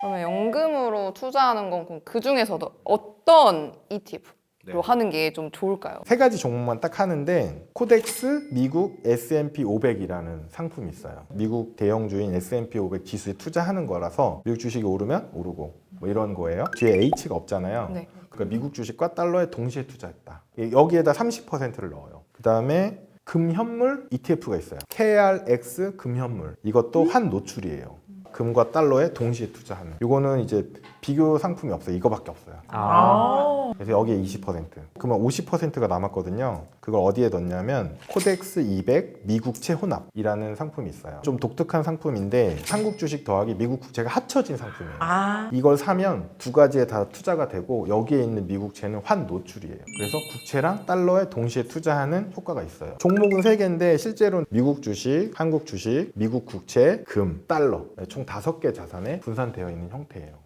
그러면 연금으로 투자하는 건 그 중에서도 어떤 ETF로 네. 하는 게 좀 좋을까요? 세 가지 종목만 딱 하는데 코덱스 미국 S&P 500이라는 상품이 있어요. 미국 대형주인 S&P 500 지수에 투자하는 거라서 미국 주식이 오르면 오르고 뭐 이런 거예요. 뒤에 H가 없잖아요. 네. 그러니까 미국 주식과 달러에 동시에 투자했다. 여기에다 30%를 넣어요. 그 다음에 금현물 ETF가 있어요. KRX 금현물. 이것도 환 노출이에요. 금과 달러에 동시에 투자하는. 이거는 이제 비교 상품이 없어요. 이거밖에 없어요. 아. 그래서 여기에 20%. 그러면 50%가 남았거든요. 그걸 어디에 넣냐면 코덱스 200 미국 채 혼합이라는 상품이 있어요. 좀 독특한 상품인데 한국 주식 더하기 미국 국채가 합쳐진 상품이에요. 아. 이걸 사면 두 가지에 다 투자가 되고 여기에 있는 미국채는 환 노출이에요. 그래서 국채랑 달러에 동시에 투자하는 효과가 있어요. 종목은 세 개인데 실제로는 미국 주식, 한국 주식, 미국 국채, 금, 달러 총 다섯 개 자산에 분산되어 있는 형태예요.